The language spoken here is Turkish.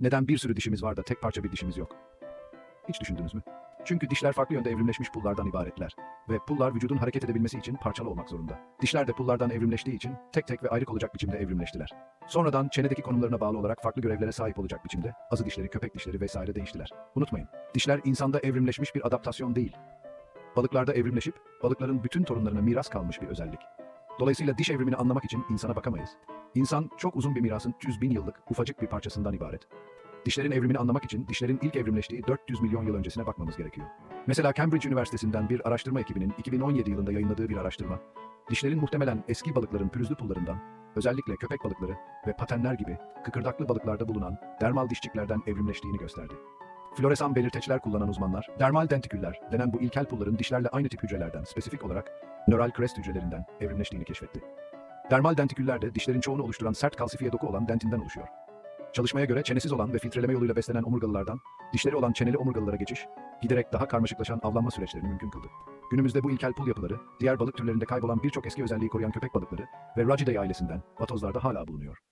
Neden bir sürü dişimiz var da tek parça bir dişimiz yok? Hiç düşündünüz mü? Çünkü dişler farklı yönde evrimleşmiş pullardan ibaretler. Ve pullar vücudun hareket edebilmesi için parçalı olmak zorunda. Dişler de pullardan evrimleştiği için tek tek ve ayrık olacak biçimde evrimleştiler. Sonradan çenedeki konumlarına bağlı olarak farklı görevlere sahip olacak biçimde azı dişleri, köpek dişleri vesaire değiştiler. Unutmayın, dişler insanda evrimleşmiş bir adaptasyon değil. Balıklarda evrimleşip balıkların bütün torunlarına miras kalmış bir özellik. Dolayısıyla diş evrimini anlamak için insana bakamayız. İnsan çok uzun bir mirasın 100 bin yıllık ufacık bir parçasından ibaret. Dişlerin evrimini anlamak için dişlerin ilk evrimleştiği 400 milyon yıl öncesine bakmamız gerekiyor. Mesela Cambridge Üniversitesi'nden bir araştırma ekibinin 2017 yılında yayınladığı bir araştırma, dişlerin muhtemelen eski balıkların pürüzlü pullarından, özellikle köpek balıkları ve patenler gibi kıkırdaklı balıklarda bulunan dermal dişçiklerden evrimleştiğini gösterdi. Floresan belirteçler kullanan uzmanlar, dermal dentiküller denen bu ilkel pulların dişlerle aynı tip hücrelerden, spesifik olarak nöral crest hücrelerinden evrimleştiğini keşfetti. Dermal dentiküller de dişlerin çoğunu oluşturan sert kalsifiye doku olan dentinden oluşuyor. Çalışmaya göre çenesiz olan ve filtreleme yoluyla beslenen omurgalılardan dişleri olan çeneli omurgalılara geçiş, giderek daha karmaşıklaşan avlanma süreçlerini mümkün kıldı. Günümüzde bu ilkel pul yapıları, diğer balık türlerinde kaybolan birçok eski özelliği koruyan köpek balıkları ve Ragidae ailesinden vatozlarda hala bulunuyor.